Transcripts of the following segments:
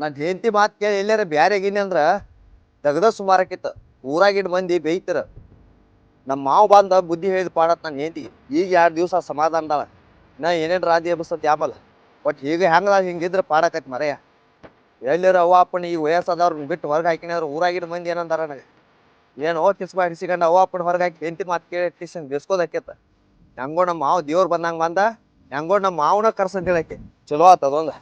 ನನ್ನ ಹೆಂಡತಿ ಮಾತು ಕೇಳಿ ಎಲ್ಲಾರ ಬ್ಯಾರೆ ಗಿನ್ನ ಅಂದ್ರ ತೆಗ್ದ ಸುಮಾರಕ್ಕಿತ್ತು ಊರಾಗಿಡ್ ಮಂದಿ ಬೇಯ್ತಾರ. ನಮ್ಮ ಮಾವ ಬಂದ ಬುದ್ಧಿ ಹೇಳಿದ ಪಾಡತ್ ನನ್ನ ಹೆಂಡತಿ. ಈಗ ಎರಡು ದಿವಸ ಸಮಾಧಾನದಾಳ ನಾ ಏನೇನು ರಾಜಿ ಎಬ್ಸತ್ ಯಾಮಲ್ಲ ಒಟ್ ಈಗ ಹೆಂಗದ ಹಿಂಗಿದ್ರ ಪಾಡಕೈತಿ ಮರೆಯ. ಎಲ್ಲರ ಅವ್ವ ಅಪ್ಪನ ಈಗ ವಯಸ್ಸಾದವ್ರನ್ನ ಬಿಟ್ಟು ಹೊರಗೆ ಹಾಕಿನವ್ರು ಊರಾಗಿಡ್ ಮಂದಿ ಏನಂದಾರ ನನಗೆ. ಏನು ಓ ಕಿಸ್ಬಾ ಹಿಡಿಸಿಕೊಂಡು ಅವ್ವ ಅಪ್ಪನ ಹೊರಗೆ ಹಾಕಿ ಹೆಂಡತಿ ಮಾತು ಕೇಳಿ ಟಿಸನ್ ಬೆಸ್ಕೋದಕ್ಕೇತ ಹೆಂಗೋ ನಮ್ಮ ಮಾವ ದೇವ್ರು ಬಂದಂಗೆ ಬಂದ. ಹೆಂಗೋ ನಮ್ಮ ಮಾವನ ಕರ್ಸಂತ ಹೇಳಕ್ಕೆ ಚಲೋ ಆತ ಅದೊಂದು.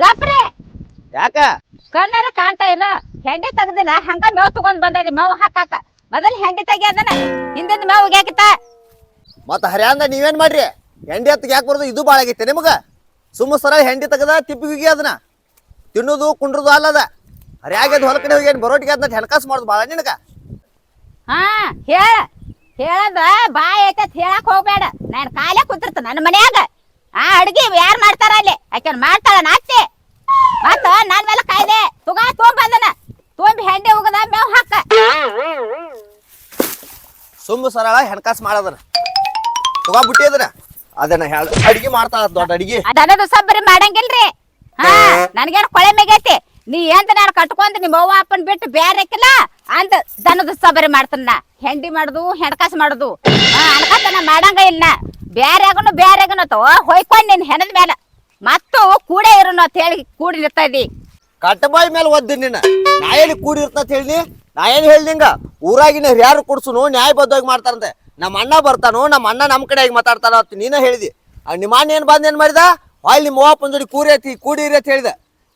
ಗಪ್ರೆ ಯಾಕ? ಕಣ್ಣಾರ ಕಾಣ್ತಾ ಇಲ್ಲ. ಹೆಂಡಿ ತೆಗ್ದಿಲ್ಲ. ಹಂಗ ಮೇವ್ ತಗೊಂಡ್ ಬಂದೈತಿ. ಮೇವ್ ಹಾಕಾಕ. ಮೊದಲ್ ಹೆಂಡಿ ತೆಗಿಯದನ ಹಿಂದಿನ ಮೇವ್ ಗ್ಯಾಕಿತ ಮತ್ತ ಹರ್ಯಾಂದ ನೀವೇನ್ ಮಾಡ್ರಿ? ಹೆಂಡಿ ಹತ್ತಿಗೆ ಯಾಕೆ ಬರೋದು? ಇದು ಭಾಳ ಆಗೈತೆ ನಿಮಗ. ಸುಮ್ಮ ಸರ ಹೆಂಡಿ ತೆಗದ ತಿಪ್ಪಿಗೆ ಅದನ್ನ. ತಿನ್ನೋದು ಕುಂಡ್ರದು ಅಲ್ಲದ ಹರ್ಯಾಗದ ಹೊಲಕಡೆ ಹೋಗಿ ಏನ್ ಬರೋಟಿಗೆ ಅದನ್ನ ಹೆಣಕಾಸು ಮಾಡೋದು ಭಾಳ ನಿನಗ. ಹಾ ಹೇಳ. ಹೇಳದ ಬಾಯ್ ಐತತ್ ಹೇಳಕ್ ಹೋಗ್ಬೇಡ. ನಾನು ಕಾಲೇ ಕೂತಿರ್ತ. ನನ್ನ ಮನ್ಯಾಗ. ಆ ಅಡ್ಗಿ ಯಾರ್ ಮಾಡ್ತಾರ ಅಲ್ಲಿ? ಆಕೆನ್ ಮಾಡ್ತಾಳ ನಾಚೆ ಮತ್ತ ನನ್ ಮೇಲೆ ಕಾಯ್ದೆ. ತುಗ ತೊಗೊಂಬಂದನ ತೊಗೊಂಬಿ ಹೆಂಡಿ ಹೋಗದ ಮೇವ್ ಹಾಕ. ಸುಮ್ಮ ಸರಳ ಹೆಣಕಾಸು ತುಗ ಬಿಟ್ಟಿ ಅದನ್ನ ಅದನ್ನ ಹೇಳ ಅಡಿಗೆ ಮಾಡ್ತಾಳ ದೊಡ್ಡ ಅಡಿಗೆ. ಅದನ್ನದು ಸಬ್ಬರಿ ಮಾಡಂಗಿಲ್ರಿ. ಹಾ ನನ್ಗೇನ್ ಕೊಳೆ ಮೇಗೈತಿ. ನೀ ಎಂತ ನಾನು ಕಟ್ಕೊಂಡ್ ನಿಮ್ಮ ಅವ್ವ ಅಪ್ಪನ್ ಬಿಟ್ಟು ಬೇರೆಕ್ಕಿಲ್ಲ ಅಂತ ದನದ ಸಬರಿ ಮಾಡ್ತಾನ. ಹೆಂಡಿ ಮಾಡುದು ಹೆಣ್ಕಾಸ್ ಮಾಡುದು. ಅನ್ಕತನ ಮಾಡಂಗ ಇಲ್ಲ ಬ್ಯಾರೆ ಆಗನು ಬ್ಯಾರೆ ಆಗನು ಹೊಯ್ಕೊಂಡ್ ನಿನ್ ಹೆಣದ ಮೇಲೆ ಮತ್ತು ಕೂಡೇ ಇರುನು ಅಂತ ಹೇಳಿ ಕೂಡಿ ನಿರ್ತಾ ಇದ್ದಿ. ಕಟ್ಟಬಾಯಿ ಮೇಲೆ ಒದ್ದು ನಿನ್ನ. ನಾ ಎಲ್ಲಿ ಕೂಡಿ ಇರ್ತಂತ ಹೇಳಿ ನಾ ಏನ್ ಹೇಳ್ದಿಂಗ ಊರಾಗಿನ ಯಾರು ಕುಡ್ಸುನು ನ್ಯಾಯಬದ್ಧವಾಗಿ ಮಾಡ್ತಾರಂತೆ. ನಮ್ಮ ಅಣ್ಣ ಬರ್ತಾನು, ನಮ್ಮ ಅಣ್ಣ ನಮ್ಮ ಕಡೆಯಾಗಿ ಮಾತಾಡ್ತಾನ ಅಂತ ನೀನ ಹೇಳಿದಿ. ಆ ನಿಮ್ಮ ಅಣ್ಣ ಏನ್ ಬಂದ್ ಏನ್ ಮಾಡಿದ? ಅಲ್ಲಿ ನಿಮ್ಮ ಅವ್ವಪ್ಪನ ಜೋಡಿ ಕೂರಿ ಐತಿ ಕೂಡಿ ಇರಿ ಅಂತ ಹೇಳಿದ.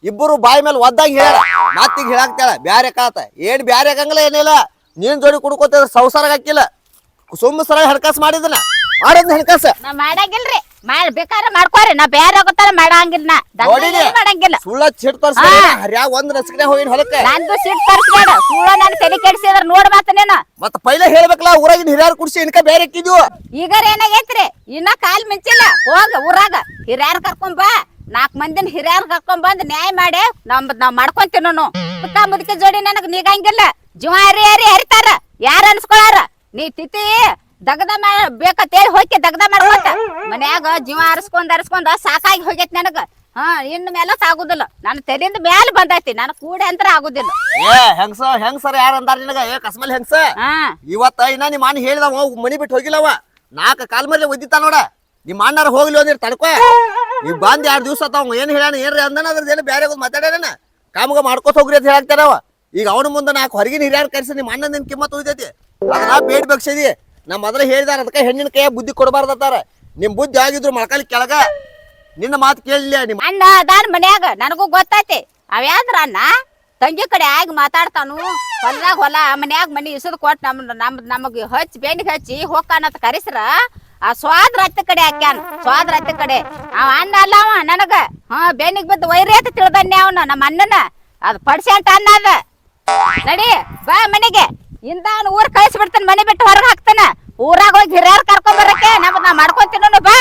ಇಬ್ಬರು ಬಾಯಿ ಮೇಲೆ ಒದ್ದಾಗ ಹೇಳ ಮಾತಿಗೆ ಹೇಳಾಕ್ತಾಳ, ಬ್ಯಾರೆ ಕಾತ ಏನ್ ಬ್ಯಾರೆ ಆಗಂಗಿಲ್ಲ ಏನಿಲ್ಲ. ನೀನ್ ಜೋಡಿ ಕುಡ್ಕೋತ ಸಂಸಾರ ಹಾಕಿಲ್ಲ. ಸುಮ್ಮ ಸರ ಹಣಕಾಸು ಮಾಡಿದನ. ಮಾಡಿದ್ನ ಹಣಕಾಸ ನಾ ಮಾಡಂಗಿಲ್ರಿ. ಮಾಡ್ ಬೇಕಾದ್ರೆ ಮಾಡ್ಕೋರಿ. ನಾ ಬೇರೆ ಗೊತ್ತಾರ ಮಾಡಂಗಿಲ್ಲ ನಾ. ದನ ನೋಡಿನಿ ಮಾಡಂಗಿಲ್ಲ. ಸುಳ್ಳ ಚಿಟ್ ತರ್ಸ ಹರ್ಯಾಗ ಒಂದ್ ನಸಕನೆ ಹೋಗಿನ ಹೊಲಕ್ಕೆ. ನಂದು ಸಿಟ್ ತರ್ಸ್ಬೇಡ. ಸುಳ್ಳ ನನ್ ತಲೆ ಕೆಡಿಸಿದ್ರ ನೋಡ್ ಮಾತನೇನ ನೀನು. ಮತ್ತ ಪೈಲೆ ಹೇಳ್ಬೇಕಲ್ಲ ಊರಾಗಿನ ಹಿರಿಯರು ಕುಡ್ಸಿ ಇನ್ಕ ಬೇರೆ ಇಕ್ಕಿದ್ವು. ಈಗರ ಏನಾಗೈತ್ರಿ? ಇನ್ನ ಕಾಲ್ ಮಿಂಚಿಲ್ಲ. ಹೋಗ ಊರಾಗ. ಹಿರಿಯರ್ ಕರ್ಕೊಂಡ್ ಬಾ. ನಾಲ್ಕ್ ಮಂದಿನ ಹಿರಿಯರ್ ಕರ್ಕೊಂಡ್ ಬಂದ್ ನ್ಯಾಯ ಮಾಡಿ ನಮ್ ನಾವ್ ಮಾಡ್ಕೊಂತೀವಿ ನಾನು. ಮುದ್ಕ ಮುದಕ ಜೋಡಿ ನನಗ್ ನೀಗಂಗಿಲ್ಲ. ಜೀವ ಹರಿ ಹರಿ ಹರಿತಾರ. ಯಾರ ಅನ್ಸ್ಕೊಳಾರ? ನೀ ತಿತಿ. ದಗದ ಮಾ ಬೇಕಂತೇಳಿ ಹೋಗಿ ದಗದ ಮಾಡ್ಕೊತ ಮನ್ಯಾಗ ಜೀವ ಆರಿಸ್ಕೊಂಡ್ ಆರಿಸ್ಕೊಂಡ ಸಾಕಾಗಿ ಹೋಗೈತಿ ನನಗ. ಹಾ ಇನ್ ಮೇಲೆ ಆಗುದಿಲ್ಲ ನನ್ನ ತೆಲಿಂದ ಮೇಲೆ ಬಂದೈತಿ ನನ್ ಕೂಡೆ ಅಂತರ ಆಗುದಿಲ್ಲ. ಏ ಹೆಂಗ್ಸ ಹೆಂಗ್ಸರ ಯಾರ ಅಂದಾರ ನಿನಗ? ಏ ಕಸ್ಮಲ್ ಹೆಂಗ್ಸ? ಹಾ. ಇವತ್ತ ಇನ್ನ ನಿಮ್ಮ ಅಣ್ಣ ಹೇಳಿದವ ಮನಿ ಬಿಟ್ಟು ಹೋಗಿಲ್ಲವ ನಾಲ್ಕ ಕಾಲ್ ಮೇಲೆ ಒದ್ದಿತ್ತ ನೋಡ. ನಿಮ್ಮ ಅಣ್ಣಾರ ಹೋಗ್ಲಿ ಒಂದಿರ್ ತಡ್ಕೋ. ನೀವ್ ಬಂದ್ ಎರಡ್ ದಿವಸ ತಾವ್ ಏನ್ ಹೇಳ್ಯಾನ ಏನ್ರಿ ಅಂದನ ಅದ್ರ ಏನು ಬೇರೆ ಮಾತಾಡ್ಯಾನ ಕಾಮಗ ಮಾಡ್ಕೋತ ಹೋಗ್ರಿ ಅಂತ ಹೇಳಾಕ್ತಾರವ ಈಗ ಅವನ ಮುಂದೆ ನಾಲ್ಕು ಹೊರಗಿನ ಹಿರಿಯರ್ ಕರೆಸಿ ನಿಮ್ಮ ಅಣ್ಣ ನಿನ್ ಕಿಮ್ಮತ್ ಉಳಿತೈತಿ ಅದನ್ನ ಬೇಟ್ ಬಗ್ಸದಿ. ನಮ್ಮ ಮೊದಲ ಹೇಳಿದಾರ ಅದಕ್ಕೆ ಹೆಣ್ಣಿನ ಕೈಯ ಬುದ್ಧಿ ಕೊಡಬಾರ್ದತ್ತಾರ ನಿಮ್ ಬುದ್ಧಿ ಆಗಿದ್ರು ಮೊಳಕಾಲಿ ಕೆಳಗ ನಿನ್ನ ಮಾತು ಕೇಳಲಿಲ್ಲ ನಿಮ್ಮ ಅಣ್ಣ ಅದಾನ ಮನ್ಯಾಗ ನನಗೂ ಗೊತ್ತೈತಿ. ಅವ್ಯಾದ್ರ ಅಣ್ಣ? ತಂಗಿ ಕಡೆ ಆಗಿ ಮಾತಾಡ್ತಾನು. ಹೊಲ್ದಾಗ ಹೊಲ, ಮನ್ಯಾಗ ಮನಿ ಇಸದ್ ಕೊಟ್ಟು ನಮ್ ನಮ್ ನಮಗ್ ಹಚ್ಚಿ ಬೆನ್ನಿಗೆ ಹಚ್ಚಿ ಹೋಗ್ಕಾನಂತ ಕರೆಸ್ರ, ಆ ಸ್ವಾದ್ರ ಹತ್ತ ಕಡೆ ಹಾಕ್ಯಾನ. ಸ್ವಾದ್ರ ಹತ್ತ ಕಡೆ. ಅವ ಅಣ್ಣ ಅಲ್ಲ ಅವ ನನಗ. ಹಾ, ಬೆನ್ನಿಗೆ ಬಿದ್ದು ವೈರಿ ಅಂತ ತಿಳ್ದನ್ನೆ ಅವನ ನಮ್ಮ ಅಣ್ಣನ. ಅದ್ ಪಡ್ಸೆಂಟ್ ಅಣ್ಣ ಅದ. ನಡಿ, ಬಾ ಮನೆಗೆ. ಇಂದ ಊರ್ ಕಳಿಸಿ ಬಿಡ್ತಾನ ಮನೆ ಬಿಟ್ಟು ಹೊರಗೆ ಹಾಕ್ತಾನ. ಊರಾಗ ಹೋಗಿ ಹಿರಿಯರ್ ಕರ್ಕೊಂಡ್ ಬರಕ್ಕೆ ನಮ್ ನಾ ಮಾಡ್ಕೊಂತೀನೋ ಬಾ.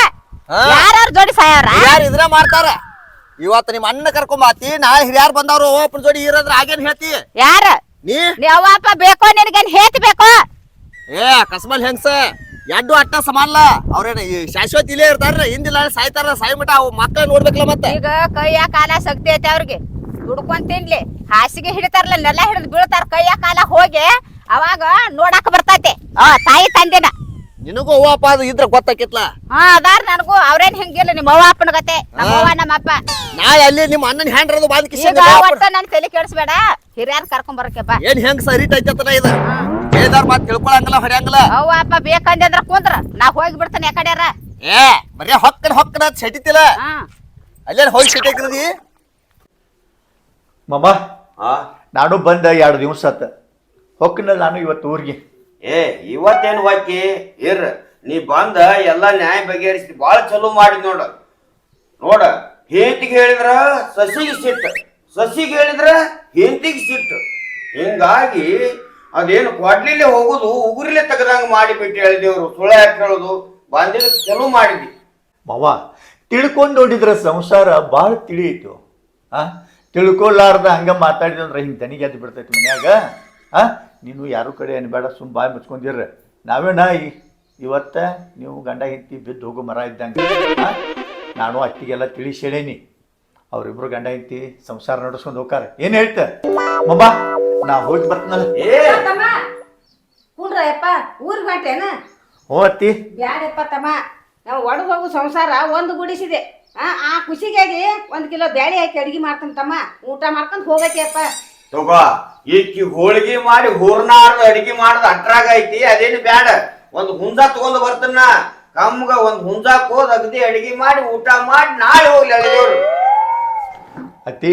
ಹಾ. ಯಾರು ಜೋಡಿ ಸಾಯವ್ರ? ಯಾರು ಇದ್ರ ಮಾಡ್ತಾರ. ಇವತ್ತು ನಿಮ್ಮ ಅಣ್ಣ ಕರ್ಕೊಂಬಾತಿ ನಾಳೆ ಹಿರಿಯರ್ ಬಂದವ್ರು ಓಪನ್ ಜೋಡಿ ಇರೋದ್ರ ಆಗೇನ್ ಹೇಳ್ತಿ? ಯಾರ? ನೀ? ನೀ ಅವ್ವ ಅಪ್ಪ ಬೇಕೋ ನಿನಗೇನ್ ಹೇತ್ ಬೇಕೋ? ಏ ಕಸ್ಮಲ್ ಹೆಂಗ್ಸ? ಎಡ್ಡು ಅಟ್ಟ ಸಮಾನಲ್ಲ. ಅವ್ರೇನ ಈ ಶಾಶ್ವತ ಇಲ್ಲೇ ಇರ್ತಾರ ಹಿಂದಿಲ್ಲ ಸಾಯ್ತಾರ ಸಾಯ್ ಮಟ ಅವ್ ಮಕ್ಕಳ ನೋಡ್ಬೇಕಲ್ಲ ಮತ್ತೆ. ಈಗ ಕೈಯ ಕಾಲ ಶಕ್ತಿ ಐತೆ ಅವ್ರಿಗೆ. ದುಡ್ಕೊಂಡ್ ತಿನ್ಲಿ. ಹಾಸಿಗೆ ಹಿಡಿತಾರಲ್ಲ ನೆಲ ಹಿಡಿದು ಬೀಳ್ತಾರ ಕೈಯ ಕಾಲ ಹೋಗಿ ಅವಾಗ ನೋಡಾಕ ಬರ್ತೈತೆ. ಆ ತಾಯಿ ತಂದೆನ. ನಿನಗೂ ಅವ್ವ ಅಪ್ಪ ಅದು ಇದ್ರ ಗೊತ್ತಾಕಿತ್ಲ? ಹಾ ಅದಾರ ನನಗೂ. ಅವ್ರೇನ್ ಹಿಂಗಿಲ್ಲ ನಿಮ್ಮ ಅವ್ವ ಅಪ್ಪನ ಗತೆ. ನಮ್ಮ ಅವ್ವ ನಮ್ಮ ಅಪ್ಪ. ನಾಳೆ ಅಲ್ಲಿ ನಿಮ್ಮ ಅಣ್ಣನ ಹ್ಯಾಂಡ್ರದು ಇರೋದು ಕಿಶನ್ ಈಗ ಒಟ್ಟ ನನ್ ತಲೆ ಕೆಡಿಸ್ಬೇಡ. ಹಿರಿಯರ್ ಕರ್ಕೊಂಡ್ ಬರಕ್ಕೆ ಬಾ. ಏನ್ ಹೆಂಗ್ ಸರಿ ಐತತನ ಇದು? ಮಾತ್ ತಿಳ್ಕೊಳಂಗಿಲ್ಲ ಹೊಡ್ಯಾಂಗಿಲ್ಲ ಅವ್ವ ಅಪ್ಪ ಬೇಕಂದ್ರ ಕುಂದ್ರ. ನಾ ಹೋಗಿ ಬಿಡ್ತಾನೆ ಯಾಕಡ್ಯಾರ? ಏ ಬರೀ ಹೊಕ್ಕನ ಹೊಕ್ಕನ ಅಂತ ಸೆಟಿತಿಲ್ಲ ಹಾ. ಅಲ್ಲೇ ಹೋಗಿ ಸೆಟಿಕ್ರದಿ ಮಮ್ಮ ನಾನು ಬಂದ ಎರಡು ದಿವಸ ಆತ. ಹೊಕ್ಕನ ನಾನು ಇವತ್ತು ಊರಿಗೆ. ಏ ಇವತ್ತೇನು ಹೋಗಿ ಇರ್ ನೀ ಬಂದ ಎಲ್ಲ ನ್ಯಾಯ ಬಗೆಹರಿಸಿ ಭಾಳ ಚಲೋ ಮಾಡಿದ್ ನೋಡ. ನೋಡ ಹೆಂತಿಗೆ ಹೇಳಿದ್ರ ಸಸಿಗೆ ಸಿಟ್ಟು. ಸಸಿಗೆ ಹೇಳಿದ್ರ ಹೆಂತಿಗೆ ಸಿಟ್ಟು. ಹಿಂಗಾಗಿ ಅದೇನು ಕೊಡ್ಲಿಲ್ಲೇ ಹೋಗುದು ಉಗುರಿಲೆ ತೆಗದಂಗ ಮಾಡಿಬಿಟ್ಟು ಹೇಳಿದೇವ್ರು. ಸುಳ್ಳ ಯಾಕೆ ಹೇಳುದು? ಬಂದಿಲ್ಲ ಚಲೋ ಮಾಡಿದ್ವಿ ಮಾವ ತಿಳ್ಕೊಂಡು ನೋಡಿದ್ರೆ ಸಂಸಾರ ಭಾಳ ತಿಳಿಯಿತು ಆ ತಿಳ್ಕೊಲಾರ್ದ ಹಂಗ ಮಾತಾಡಿದಂದ್ರೆ ಹಿಂಗೆ ತನಿಗೆ ಅದು ಬಿಡ್ತೈತಿ ಮನ್ಯಾಗ? ಆ? ನೀನು ಯಾರು ಕಡೆ ಅನ್ಬೇಡ ಸುಮ್ಮ ಬಾಯಿ ಮುಚ್ಕೊಂಡಿರ್ರ. ನಾವೇನ ಈ ಇವತ್ತ ನೀವು ಗಂಡ ಹೆಂಡತಿ ಬಿದ್ದು ಹೋಗು ಮರ ಇದ್ದಂಗೆ? ನಾನು ಅಟ್ಟಿಗೆಲ್ಲ ತಿಳಿಸಿ ಹೇಳೇನಿ ಅವ್ರಿಬ್ರು ಗಂಡ ಹಿಂತಿ ಸಂಸಾರ ನಡೆಸ್ಕೊಂಡು ಹೋಗ್ತಾರೆ. ಏನು ಹೇಳ್ತ? ಮಬ್ಬಾ ನಾ ಹೋಗಿ ಬರ್ತನಲ್ಲ. ಏ! ತಮ್ಮ! ಕುಂಡ್ರಯ್ಯಪ್ಪ ಊರಿಗೆ ಹೊಂಟೇನ? ಹ್ಞೂ ಅತ್ತಿ. ಬ್ಯಾಡಪ್ಪ ತಮ್ಮ? ನಾವು ಒಡದು ಹೋಗು ಸಂಸಾರ ಒಂದು ಗುಡಿಸಿದೆ. ಆ ಆ ಖುಷಿಗಾಗಿ ಒಂದು ಕಿಲೋ ಬ್ಯಾಳಿ ಹಾಕಿ ಅಡಿಗೆ ಮಾಡ್ತಾನೆ ತಮ್ಮ. ಊಟ ಮಾಡ್ಕೊಂಡು ಹೋಗತ್ತೆಯಪ್ಪ ತಗೋ ಈಕಿ ಹೋಳಿಗೆ ಮಾಡಿ ಹೂರ್ನಾರ್ದು ಅಡಿಗೆ ಮಾಡೋದು ಅಟ್ರಾಗ ಐತಿ, ಅದೇನು ಬ್ಯಾಡ. ಒಂದು ಹುಂಜ ತಗೊಂಡ್ ಬರ್ತನ ಕಮ್ಗ ಒಂದ್ ಹುಂಜಾಕ್ ಹೋದ್ ಅಗದಿ ಅಡಿಗೆ ಮಾಡಿ ಊಟ ಮಾಡಿ ನಾಳೆ ಹೋಗ್ಲಿ ಅಳಿದವ್ರು ಅತ್ತಿ,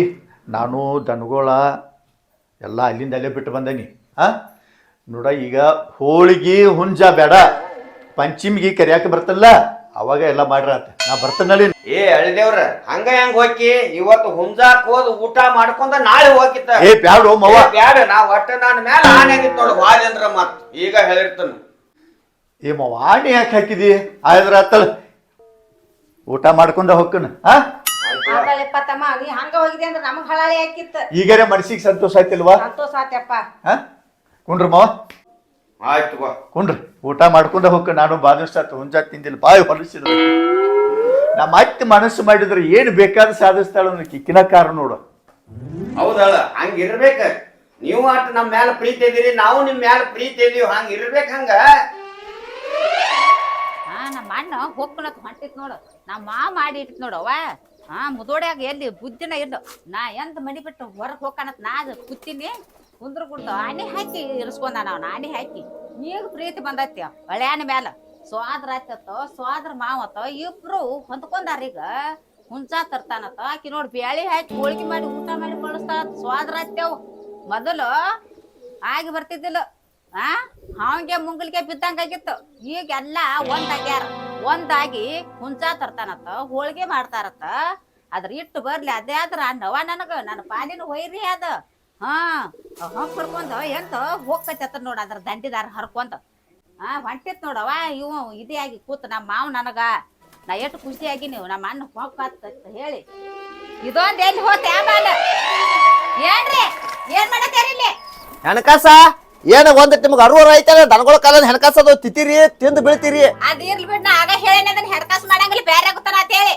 ನಾನು ದನಗೋಳ ಎಲ್ಲ ಅಲ್ಲಿಂದ ಅಲ್ಲೇ ಬಿಟ್ಟು ಬಂದೇನಿ. ಆ? ನೋಡ, ಈಗ ಹೋಳಿಗೆ ಹುಂಜ ಬೇಡ. ಪಂಚಮಿಗೆ ಕರಿಯಾಕೆ ಬರ್ತಲ್ಲ? ಅವಾಗ ಎಲ್ಲ ಮಾಡ್ರತ್ತೆ ನಾ ಬರ್ತನಲ್ಲಿ ಏ ಅಳಿದೇವ್ರ ಹಂಗ ಹೆಂಗ್ ಹೋಗಿ ಇವತ್ತು ಹುಂಜಾಕ್ ಹೋದ್ ಊಟ ಮಾಡ್ಕೊಂಡ ನಾಳೆ ಹೋಗಿತ್ತ. ಏ ಬ್ಯಾಡು ಮವ್ವ ಏ, ಬ್ಯಾಡ ನಾ ಒಟ್ಟ ನನ್ನ ಮೇಲೆ ಆನೆ ಆಗಿತ್ತು ನೋಡು ವಾಜೇಂದ್ರ ಮತ್. ಈಗ ಹೇಳಿರ್ತಾನ. ಏ ಮವ್ವ ಆಣಿ ಯಾಕೆ ಹಾಕಿದಿ? ಆಯ್ದ್ರ ಅತ್ತಳ ಊಟ ಮಾಡ್ಕೊಂಡ ಹೊಕ್ಕನ ಹಾ ಆಗಲ್ಲಪ್ಪ ತಮ್ಮ ನೀ ಹಂಗ ಹೋಗಿದೆ ಅಂದ್ರೆ ನಮಗ್ ಹಳಾಳಿ ಹಾಕಿತ್ತ. ಈಗರೆ ಮನಸ್ಸಿಗೆ ಸಂತೋಷ ಆಯ್ತಿಲ್ವಾ? ಸಂತೋಷ ಆತ್ಯಪ್ಪ. ಹಾ ಕುಂಡ್ರಮ್ಮ ಮಾವ. ಆಯ್ತು ಬಾ ಕುಂಡ್ರಿ ಊಟ ಮಾಡ್ಕೊಂಡ ಹೋಗ ನಾನು ಬಾದಿಷ್ಟ ಹುಂಜ ತಿಂದಿಲ್ಲ ಬಾಯಿ ಹೊಲಸಿದ್ರು ನಮ್ಮ ಅತ್ತೆ ಮನಸ್ಸು ಮಾಡಿದ್ರೆ ಏನು ಬೇಕಾದ ಸಾಧಿಸ್ತಾಳ ಅನ್ನೋ ಕಿಕ್ಕಿನ ಕಾರ ನೋಡು. ಹೌದಲ್ಲ ಹಂಗ ಇರ್ಬೇಕ. ನೀವು ಅಟ್ ನಮ್ಮ ಮ್ಯಾಲ ಪ್ರೀತಿ ಇದೀರಿ ನಾವು ನಿಮ್ಮ ಮ್ಯಾಲ ಪ್ರೀತಿ ಇದೀವಿ ಹಂಗ ಇರ್ಬೇಕ ಹಂಗ? ಹಾ ನಮ್ಮ ಅಣ್ಣ ಹೊಕ್ಕಣತ್ ಹೊಂಟಿತ್ ನೋಡು. ನಮ್ಮ ಮಾ ಮಾಡಿ ಇಟ್ಟಿತ್ ನೋಡವ್ವ ಹಾ ಮುದೋಡ್ಯಾಗ ಎಲ್ಲಿ ಬುದ್ಧಿನ ಇದ್ದು ನಾ ಎಂತ ಮನಿ ಬಿಟ್ಟು ಹೊರಗೆ ಹೋಗ್ಕಣತ್ ನಾ ಕುತ್ತೀನಿ ಕೂತೀನಿ. ಕುಂದ್ರ ಕುಡ್ದು ಆನೆ ಹಾಕಿ ಇರಿಸ್ಕೊಂಡ ನಾವು ಆನೆ ಹಾಕಿ. ಈಗ ಪ್ರೀತಿ ಬಂದೈತಿ ಹಳ್ಯಾನ ಮ್ಯಾಲ. ಸ್ವಾದ್ರ ಆಯ್ತತ್ತ ಸ್ವಾದ್ರ ಮಾವತ್ತೋ ಇಬ್ರು ಹೊಂದ್ಕೊಂಡಾರ ಈಗ. ಹುಂಚಾ ತರ್ತಾನತ್ತ, ಆಕಿ ನೋಡಿ ಬ್ಯಾಳಿ ಹಾಕಿ ಹೋಳಿಗೆ ಮಾಡಿ ಊಟ ಮಾಡಿ ಕಳಿಸ್ತಾಳ ಸ್ವಾದ್ರ ಆಯ್ತೇವ್ ಮೊದಲು ಆಗಿ ಬರ್ತಿದ್ದಿಲ್ಲ. ಆ? ಹಾವಿಗೆ ಮುಂಗಲ್ಗೆ ಬಿದ್ದಂಗಾಗಿತ್ತು ಈಗ ಎಲ್ಲ ಒಂದಾಗ್ಯಾರ ಒಂದಾಗಿ ಹುಂಚಾ ತರ್ತಾನತ್ತ, ಹೋಳಿಗೆ ಮಾಡ್ತಾರತ್ತ. ಅದ್ರ ಇಟ್ಟು ಬರ್ಲಿ, ಅದೇ ಆದ್ರ ನವ ನನಗ, ನನ್ನ ಪಾಲಿನ ಹೊಯ್ರಿ ಅದ. ಹಾ ಹೊಂಗ್ ಕರ್ಕೊಂಡ ಎಂತ ಹೋಗ್ತೈತೆ ನೋಡ ಅದ್ರ ದಂಡಿದಾರ ಹರ್ಕೊಂತ ಹಾ ಹೊಂಟಿತ್ ನೋಡವ ಇವ ಇದೇ ಆಗಿ ಕೂತ್ ನಮ್ಮ ಮಾವ ನನಗ. ನಾ ಎಷ್ಟು ಖುಷಿಯಾಗಿ ನೀವು ನಮ್ಮ ಅಣ್ಣ ಹೋಗ್ಕತ್ತ ಹೇಳಿ. ಇದೊಂದ್ ಎಲ್ಲಿ ಹೋತ ಏನ್ರಿ? ಏನ್ ಮಾಡತ್ತೀರಿ ಇಲ್ಲಿ? ಹೆಣಕಾಸ? ಏನ ಒಂದ್ ನಿಮ್ಗೆ ಅರುವರ ಐತಲ್ಲ ದನಗಳ ಕಾಲ ಹೆಣಕಾಸ ಅದು ತಿತ್ತೀರಿ ತಿಂದು ಬೀಳ್ತೀರಿ. ಅದ್ ಇರ್ಲಿ ಬಿಡ್ ನಾ ಆಗ ಹೇಳೇನಿ ಅದನ್ನ ಹೆಣಕಾಸ ಮಾಡಂಗಿಲ್ಲ ಬೇರೆ ಆಗುತ್ತಾನ ಅಂತ ಹೇಳಿ.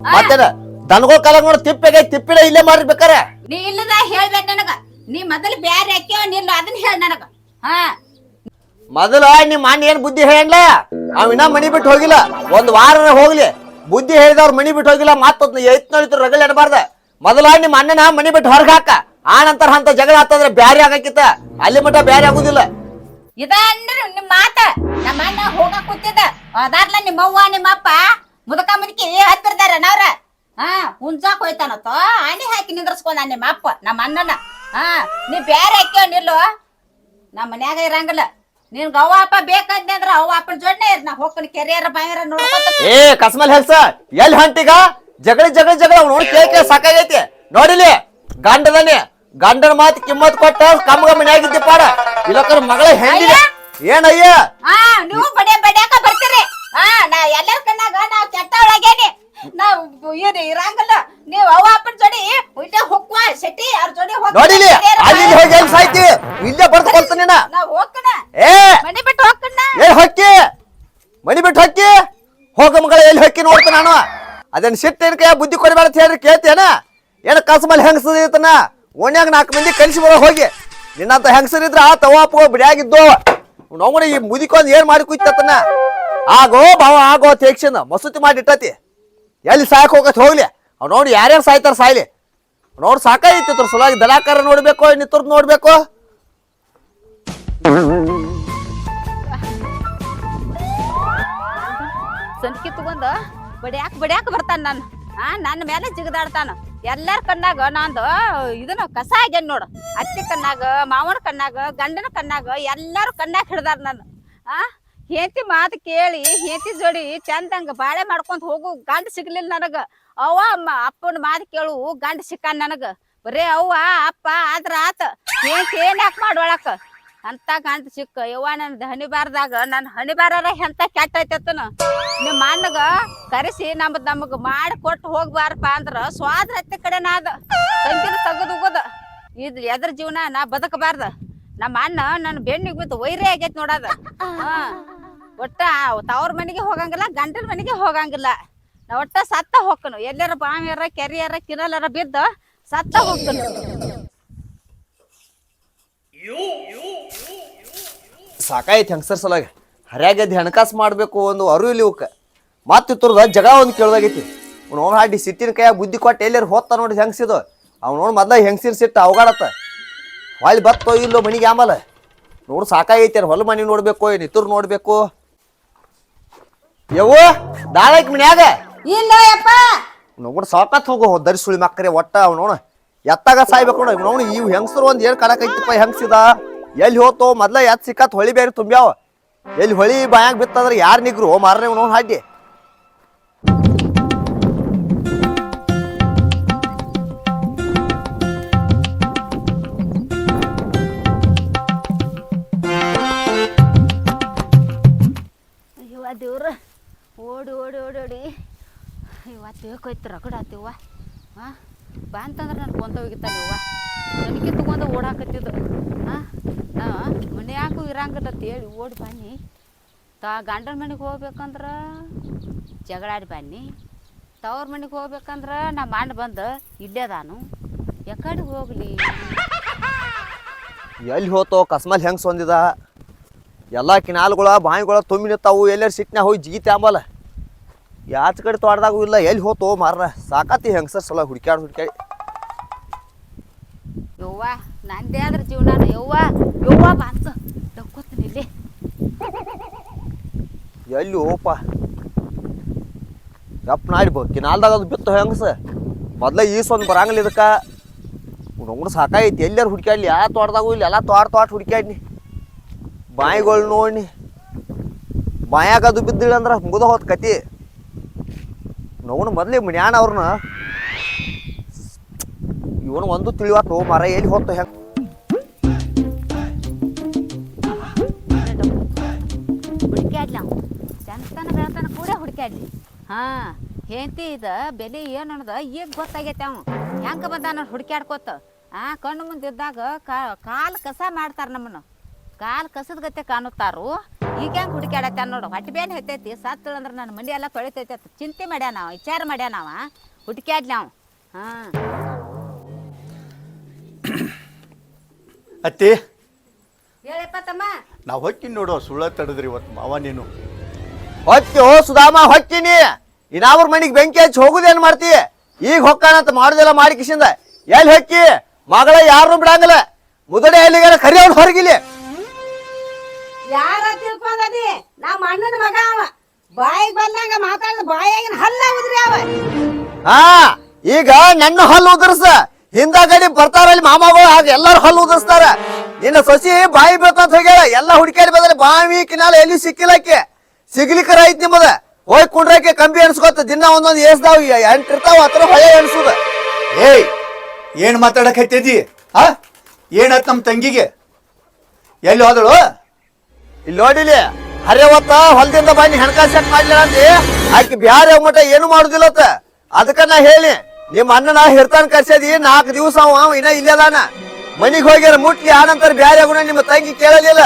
ಮತ್ತೇನ ದನಗಳ ಕಾಲ ನೋಡಿ ತಿಪ್ಪೆಗೆ ತಿಪ್ಪಿನ ಇಲ್ಲೇ ಮಾಡಿರ್ಬೇಕಾರೆ ನೀ ಇಲ್ಲದ ಹೇಳ್ಬೇಕು ನನಗ. ನೀ ಮೊದಲು ಬ್ಯಾರೆ ಹಾಕ್ಯವ ನಿಲ್ಲ ಅದನ್ನ ಹೇಳ ನನಗ. ಹಾ. ಮೊದಲ ನಿಮ್ಮ ಅಣ್ಣ ಏನ್ ಬುದ್ಧಿ ಹೇಳ ಅವ್ ಇನ್ನ ಮನಿ ಬಿಟ್ಟು ಹೋಗಿಲ್ಲ. ಒಂದ್ ವಾರ ಹೋಗ್ಲಿ. ಬುದ್ಧಿ ಹೇಳಿದವ್ರ ಮನಿ ಬಿಟ್ಟು ಹೋಗಿಲ್ಲ ಮತ್ತ ಐತ್ ನೋಡಿದ್ರು ರಗಲ್ ಎಡಬಾರ್ದ ಮೊದಲ ನಿಮ್ಮ ಅಣ್ಣನ ಮನಿ ಬಿಟ್ಟು ಹೊರಗೆ ಹಾಕ. ಆನಂತರ ನಂತರ ಅಂತ ಜಗಳ ಆತಂದ್ರೆ ಬ್ಯಾರೆ ಆಗಕ್ಕಿತ್ತ. ಅಲ್ಲಿ ಮಟ್ಟ ಬ್ಯಾರೆ ಆಗುದಿಲ್ಲ. ಇದ ಅಂದ್ರೆ ನಿಮ್ ಮಾತ. ನಮ್ಮ ಅಣ್ಣ ಹೋಗಕ್ ಕೂತಿದ್ದ. ಅದಾರ್ಲ ನಿಮ್ಮ ಅವ್ವ ನಿಮ್ಮ ಅಪ್ಪ ಮುದಕ ಮುದಕಿ ಹತ್ತಿರ್ತಾರ ನಾವ್ರ ಹಾ ಹೋಯ್ತಾನ. ಹೋಯ್ತಾನತ್ತ ಆನೆ ಹಾಕಿ ನಿಂದ್ರಸ್ಕೊಂಡ ನಿಮ್ಮ ಅಪ್ಪ ನಮ್ಮ ಅಣ್ಣನ. ಹಾ ನೀ ಬ್ಯಾರೆ ಹಾಕ್ಯೋ ನಿಲ್ಲು. ನಮ್ಮ ಮನ್ಯಾಗ ಇರಂಗಿಲ್ಲ. ನಿನ್ ಅವ್ವ ಅಪ್ಪ ಬೇಕಂದ್ರೆ ಅಂದ್ರ ಅವ್ವ ಅಪ್ಪನ ಜೊಡ್ನೆ ಇರ್. ನಾ ಹೋಗ್ತೀನಿ ಕೆರಿಯರ ಬಾಯರ ನೋಡ್ಕೊತ. ಏ ಕಸ್ಮಲ್ ಹೆಲ್ಸ ಎಲ್ಲಿ ಹಂಟಿಗ? ಜಗಳ ಜಗಳ ಜಗಳ ಅವ್ನ್ ನೋಡಿ ಕೇಳಿ ಕೇಳ್ ಸಾಕಾಗೈತಿ. ನೋಡಿಲಿ ಗಂಡದನೆ ಗಂಡನ ಮಾತು ಕಿಮ್ಮತ್ ಕೊಟ್ಟ ಕಮ್ಗ ಮನ್ಯಾಗಿದ್ದಿ ಪಾಡ. ಇಲ್ಲಕರ ಮಗಳ ಹೆಂಗಿಲ್ಲ ಏನಯ್ಯ? ಹಾ ನೀವು ಬಡೆ ಬಡ್ಯಾಕ ಬರ್ತೀರಿ. ಹಾ ನಾ ಎಲ್ಲರ ಕಣ್ಣಾಗ ನಾವ್ ಕೆಟ್ಟ ಒಳಗೇನಿ ನಾವ್ ಇವ್ರು ಇರಂಗಿಲ್ಲ ನೀವ್ ಅವ್ವ ಅಪ್ಪನ ಜೋಡಿ ಉಲ್ಟ ಹೊಕ್ವಾ ಶೆಟ್ಟಿ ಅವ್ರ ಜೋಡಿ ಹೋಗ್ ನೋಡಿಲಿ ಅಲ್ಲಿ ಹೋಗಿ ಎಲ್ಲಿ ಸಾಯ್ತಿ? ಇಲ್ಲೇ ಬರ್ದು ಕೊಲ್ತಾನೆ ಏ! ಮನಿ ಬಿಟ್ಟು ಹೊಕ್ಕಿ? ಮನಿ ಬಿಟ್ಟು ಹೊಕ್ಕಿ? ಹೋಗ ಮಗಳ ಎಲ್ಲಿ ಹೊಕ್ಕಿ ನೋಡ್ತೀನಿ ನಾನು. ಅದನ್ನ ಸಿಟ್ಟು ಏನಕ್ಕೆ? ಕೈ ಬುದ್ಧಿ ಕೊಡಬೇಡ ಅಂತ ಹೇಳ್ರಿ ಕೇಳ್ತೇನ ಏನ ಕಸ್ಮಲ್ ಹೆಂಗಸದಿರ್ತನ ಓಣ್ಯಾಗ ನಾಲ್ಕು ಮಂದಿ ಕಲಿಸಿ ಬರೋ ಹೋಗಿ. ನಿನ್ನಂತ ಹೆಂಗಸರಿದ್ರ ಆ ತವಾಪು ಬಿಡಿಯಾಗಿದ್ದು ನೋಡ ಈ ಮುದಿಕೊಂದು ಏನ್ ಮಾಡಿ ಕುಯ್ತತನ? ಆಗೋ ಭಾವ ಆಗೋ ತೇಕ್ಷನ್ ಮಸೂತಿ ಮಾಡಿ ಇಟ್ಟತಿ. ಎಲ್ಲಿ ಸಾಯಕ್ ಹೋಗತ್ ಹೋಗ್ಲಿ. ಅವ್ ನೋಡಿ ಯಾರ್ಯಾರು ಸಾಯ್ತಾರ ಸಾಯ್ಲಿ. ನೋಡ್ ಸಾಕಾಯ್ತು ತೋರ್ ಸಲುವಾಗಿ ದಲಾಕಾರ ನೋಡ್ಬೇಕು ನಿತ್ರ ನೋಡ್ಬೇಕು. ಸಂತಿಗೆ ತಗೊಂಡ ಬಡ್ಯಾಕ್ ಬಡ್ಯಾಕ್ ಬರ್ತಾನ ನಾನು. ಆ ನನ್ನ ಮೇಲೆ ಜಿಗದಾಡ್ತಾನ. ಎಲ್ಲಾರ ಕಣ್ಣಾಗ ನಂದು ಇದನ್ನ ಕಸ ಆಗ್ಯಾನ ನೋಡು. ಅತ್ತಿ ಕಣ್ಣಾಗ, ಮಾವನ ಕಣ್ಣಾಗ, ಗಂಡನ ಕಣ್ಣಾಗ ಎಲ್ಲಾರು ಕಣ್ಣಾಗ ಹಿಡ್ದಾರ ನಾನು. ಆ ಹೇತಿ ಮಾತು ಕೇಳಿ ಹೇತಿ ಜೋಡಿ ಚಂದಂಗ ಬಾಳೆ ಮಾಡ್ಕೊಂತ ಹೋಗು, ಗಂಡ ಸಿಗ್ಲಿಲ್ಲ ನನಗ. ಅವ್ವ ಅಪ್ಪನ ಮಾತು ಕೇಳು, ಗಂಡ ಸಿಕ್ಕ ನನಗ. ಬರೇ ಅವ್ವ, ಅಪ್ಪ, ಆದ್ರ ಆತ. ಏನ್ ಏನ್ ಯಾಕೆ ಮಾಡೋಳಕ ಅಂತ ಗಂಡ ಸಿಕ್ಕ. ಯವ್ವ ನನ್ನ ಹಣಿಬಾರ್ದಾಗ ನನ್ನ ಹಣಿಬಾರರ ಎಂತ ಕೆಟ್ಟ ಐತನ ನಿಮ್ಮ ಅಣ್ಣಗ ಕರೆಸಿ ನಮ್ದು ನಮಗ್ ಮಾಡಿ ಕೊಟ್ಟು ಹೋಗ್ಬಾರಪ್ಪ ಅಂದ್ರ ಸ್ವಾದ್ರ ಹತ್ತಿ ಕಡೆ ನಾದ ತಂಗಿನ ತೆಗದ್ ಉಗದ ಇದ್ ಎದ್ರ ಜೀವನ ನಾ ಬದುಕಬಾರ್ದ. ನಮ್ಮ ಅಣ್ಣ ನನ್ನ ಬೆನ್ನಿಗೆ ಬಿದ್ದು ವೈರೇ ಆಗೈತಿ ನೋಡದ ಹ, ಒಟ್ಟ ತವ್ರ ಮನೆಗೆ ಹೋಗಂಗಿಲ್ಲ, ಗಂಡನ ಮನೆಗೆ ಹೋಗಂಗಿಲ್ಲ. ನಾ ಒಟ್ಟ ಸತ್ತ ಹೋಕ್ಕನು. ಎಲ್ಲಾರ ಬಾವಿಯಾರ ಕೆರಿಯಾರ, ಕಿರಲಾರ ಬಿದ್ದ ಸತ್ತ ಹೋಗ್ತನು ಸಾಕಾಯ್ತು ಹೆಂಗಸರ್ ಸಲಾಗ ಹರ್ಯಾಗದ್ ಹಣಕಾಸು ಮಾಡಬೇಕು ಒಂದು ಅರು ಇಲ್ಲಿ ಇವಕ್ಕೆ ಮತ್ತೆ ತುರ್ದ ಜಗ ಒಂದು ಕೇಳ್ದಾಗೈತಿ. ಅವ್ನು ಹಾಡಿ ಸಿಟ್ಟಿನ ಕೈಯಾಗ ಬುದ್ಧಿ ಕೊಟ್ಟು ಎಲ್ಲಾರು ಹೋಗ್ತಾ ನೋಡಿ ಹೆಂಗಸಿದ ಅವ್ನು ನೋಡಿ ಮೊದ್ಲ ಹೆಂಗಸಿನ ಸಿಟ್ಟು ಅವಗಾಡತ್ತ. ಹೊಳ್ಳಿ ಬತ್ತೋ ಇಲ್ಲೋ ಮನಿಗೆ ಆಮೇಲೆ. ನೋಡು ಸಾಕಾಗೈತಿ ಹೊಲ ಮನಿ ನೋಡ್ಬೇಕು ನಿತ್ತೂರು ನೋಡ್ಬೇಕು. ಯವ್ವ ದಾಳಕ್ಕೆ ಮನ್ಯಾಗ. ಇಲ್ಲ ಯಪ್ಪ. ನೋಡ್ ಸಾಕತ್ ಹೋಗು ದರಿ ಸುಳಿ ಮಕ್ಕರೆ ಒಟ್ಟ ಅವ್ನೋಣ ಎತ್ತಾಗ ಸಾಯ್ಬೇಕು ನೋಡ. ನೋಡು ಇವ್ ಹೆಂಗಸರು ಒಂದ್ ಏನ್ ಐತಿಪ್ಪ ಹೆಂಗಸಿದ? ಎಲ್ಲಿ ಹೋತೋ ಮೊದ್ಲ ಎತ್ ಸಿಕ್ಕತ್ ಹೊಳಿ ಬೇರೆ ತುಂಬ್ಯಾವ. ಎಲ್ಲಿ ಹೊಳಿ ಬಾಯಾಗ ಬಿತ್ತಂದ್ರ ಯಾರ್ ನಿಗ್ರು? ಮಾರ್ರೆ ನೋಡ್ ಹಾಡಿ ದೇವ್ರ. ಓಡಿ ಓಡಿ ಓಡಿ ಓಡಿ. ಇವತ್ತು ತಿಳ್ಕೊಯ್ತು ರಗಡ ಹಾಂ ಬಾ ಅಂತಂದ್ರೆ ನಾನು ಕೊಂತ ಹೋಗಿತ್ತಾನೆ ಅವ್ವ ನನಗೆ ತಗೊಂಡು ಓಡಾಕತ್ತಿದ್ದು. ಹಾಂ ನಾ ಮನ್ಯಾಗೂ ಇರಂಗಿಲ್ಲ ಹೇಳಿ ಓಡಿ ಬನ್ನಿ. ತಾ ಗಂಡನ ಮನೆಗೆ ಹೋಗ್ಬೇಕಂದ್ರೆ ಜಗಳಾಡಿ ಬನ್ನಿ. ತವ್ರ ಮನೆಗೆ ಹೋಗ್ಬೇಕಂದ್ರೆ ನಮ್ಮ ಅಣ್ಣ ಬಂದು ಇಲ್ಲೇದಾನು ಹೋಗಲಿ ಹೋಗ್ಲಿ? ಎಲ್ಲಿ ಹೋತೋ, ಕಸ್ಮಲ್ ಹೆಂಗೆ ಹೊಂದಿದ ಎಲ್ಲ ಕಿನಾಲ್ಗಳ, ಬಾಯಿಗಳ ತುಂಬಿ ನಿಂತಾವು ಎಲ್ಲರ ಸಿಟ್ನ್ಯಾಗ ಹೋಗಿ ಜಿಗಿತಿ ಆಂಬಲ್ಲ ಯಾಚ ಕಡೆ ತೋಟದಾಗೂ ಇಲ್ಲ ಎಲ್ಲಿ ಹೋತೋ ಮಾರ್ರ. ಸಾಕಾತಿ ಹೆಂಗಸರ್ ಸಲ ಹುಡ್ಕ್ಯಾಡ್ ಹುಡ್ಕ್ಯಾಡಿ. ಯವ್ವ ನಂದೇ ಆದ್ರ ಜೀವನ ಯವ್ವ ಯವ್ವ ಇಲ್ಲಿ ಎಲ್ಲಿ ಹೋಪ ಯಪ್ಪ ನಾಡಿ ಬ ಕಿನಾಲ್ದಾಗ ಅದು ಬಿತ್ತು ಹೆಂಗಸ? ಮೊದ್ಲ ಈಸೊಂದು ಬರಂಗಿಲ್ಲ ಇದಕ್ಕ. ನೋಡು ಸಾಕಾಗೈತಿ. ಎಲ್ಲಾರು ಹುಡ್ಕ್ಯಾಡ್ಲಿ? ಯಾ ತೋಟದಾಗೂ ಇಲ್ಲ ಎಲ್ಲ ತೋಟ ತೋಟ ಹುಡ್ಕ್ಯಾಡ್ನಿ. ಬಾಯಿಗಳು ನೋಡಿ ಬಾಯಾಗ ಅದು ಬಿದ್ದಿಲ್ಲ ಅಂದ್ರೆ ಮುಗಿದ ಹೋದ ಕತಿ. ನೋಡು ಮೊದ್ಲೇ ಮನ್ಯಾನ ಅವ್ರನ್ನ ಇವನು ಒಂದು ತಿಳಿವಾತು, ಮರ ಎಲ್ಲಿ ಹೋಗ್ತ ಹೆಂಗ? ಹುಡುಕ್ಯಾಡ್ಲಿ ನಾವು ಚಂತನ ಬೆಳತನ ಕೂಡ ಹಾ, ಹೆಂಡತಿ ಇದ, ಬೆಲೆ ಏನು ಅನ್ನೋದ ಈಗ ಗೊತ್ತಾಗೈತೆ ಅವ ಹೆಂಗ ಬಂದಾನ ಹುಡುಕ್ಯಾಡ್ಕೋತ. ಆ, ಕಣ್ಣು ಮುಂದೆ ಇದ್ದಾಗ ಕಾಲು ಕಸ ಮಾಡ್ತಾರ ನಮ್ಮನ್ನು. ಕಾಲು ಕಸದ ಗತೆ ಕಾಣುತ್ತಾರು. ಈಗ ಹೆಂಗೆ ಹುಡುಕ್ಯಾಡತ್ತೆ ನೋಡು ಹೊಟ್ಟೆ ಬೇನ್ ಹತ್ತೈತಿ ಸತ್ತಳು ಅಂದ್ರೆ ನನ್ನ ಮಂಡಿ ಎಲ್ಲ ತೊಳಿತೈತೆ ಚಿಂತೆ ಮಾಡ್ಯಾನ ನಾವು ವಿಚಾರ ಮಾಡ್ಯಾನ ನಾವು. ಹುಡುಕ್ಯಾಡ್ಲಿ ನಾವು ಹಾಂ. ಅತ್ತಿ. ಹೇಳಪ್ಪ ತಮ್ಮ. ನಾವು ಹೊಕ್ಕಿನಿ ನೋಡು ಸುಳ್ಳ ತಡದ್ರಿ ಇವತ್ತು ಮಾವ ನೀನು. ಹೊಕ್ಕಿ ಓ ಸುಧಾಮ ಹೊಕ್ಕಿನಿ. ಇನ್ನಾವ್ರ ಮನಿಗೆ ಬೆಂಕಿ ಹಚ್ಚಿ ಹೋಗುದೇನ್ ಮಾಡ್ತಿ? ಈಗ ಹೊಕ್ಕಾನಂತ ಮಾಡುದಿಲ್ಲ ಮಾಡಿ ಕಿಶಿಂದ ಎಲ್ಲಿ ಹಕ್ಕಿ? ಮಗಳ ಯಾರು ಬಿಡಂಗಿಲ್ಲ. ಮುದಡೆ ಎಲ್ಲಿಗಾರ ಕರಿ ಅವ್ನು ಹೊರಗಿಲಿ. ಯಾರ ತಿಳ್ಕೊಂಡದಿ? ನಮ್ಮ ಅಣ್ಣನ ಮಗ ಅವ. ಬಾಯಿಗೆ ಬಂದಂಗ ಮಾತಾಡಿದ ಬಾಯಾಗಿನ ಹಲ್ಲ ಉದ್ರಿ ಅವ. ಹಾ ಈಗ ನನ್ನ ಹಲ್ಲು ಉದುರ್ಸ. ಬರ್ತಾರ ಅಲ್ಲಿ ಮಾಮಗಳು ಹಾಗೆ ಎಲ್ಲಾರು ಹಲ್ಲು ಉದುರ್ಸ್ತಾರ. ನಿನ್ನ ಸೊಸಿ ಬಾಯಿ ಬೀಳ್ತಂತ ಹೋಗ್ಯಾಳ. ಎಲ್ಲ ಹುಡುಕಾಡಿ ಬಂದ್ರೆ ಬಾವಿ ಕಿನಾಲ ಎಲ್ಲಿ ಸಿಕ್ಕಿಲ್ಲಕ್ಕೆ ಸಿಗ್ಲಿಕ್ಕರ ಐತಿ ನಿಮ್ಮದ. ಹೋಯ್ ಕುಂಡ್ರಕ್ಕೆ ಕಂಬಿ ಅನ್ಸ್ಕೊತ ದಿನ ಒಂದೊಂದು ಏಸ್ದಾವ್. ಎಂಟಿರ್ತಾವ ಹತ್ರ ಹೊಳೆ ಅನ್ಸುದ. ಏಯ್ ಏನ್ ಮಾತಾಡಕ್ ಹತ್ತಿದಿ? ಆ ಏನತ್ ನಮ್ಮ ತಂಗಿಗೆ? ಎಲ್ಲಿ ಹೋದಳು? ಇಲ್ಲಿ ನೋಡಿಲಿ, ಹರೇ ಹೊತ್ತ ಹೊಲದಿಂದ ಬಂದು ಹಣಕಾಸು ಮಾಡ್ಲಿಲ್ಲ ಅಂದಿ? ಆಕಿ ಬ್ಯಾರೆ ಮಟ ಏನು ಮಾಡುದಿಲ್ಲತ್ತ ಅದಕ್ಕ ನಾ ಹೇಳಿ ನಿಮ್ಮ ಅಣ್ಣನ ಹಿರ್ತಾನ್ ಕರ್ಸದಿ ನಾಲ್ಕು ದಿವಸ ಅವ ಇನ್ನ ಇಲ್ಲದಾನ ಮನಿಗ್ ಹೋಗ್ಯಾರ, ಮುಟ್ಲಿ ಆನಂತರ ಬ್ಯಾರೆ ಆಗುಣ ನಿಮ್ಮ ತಂಗಿ ಕೇಳಲಿಲ್ಲ.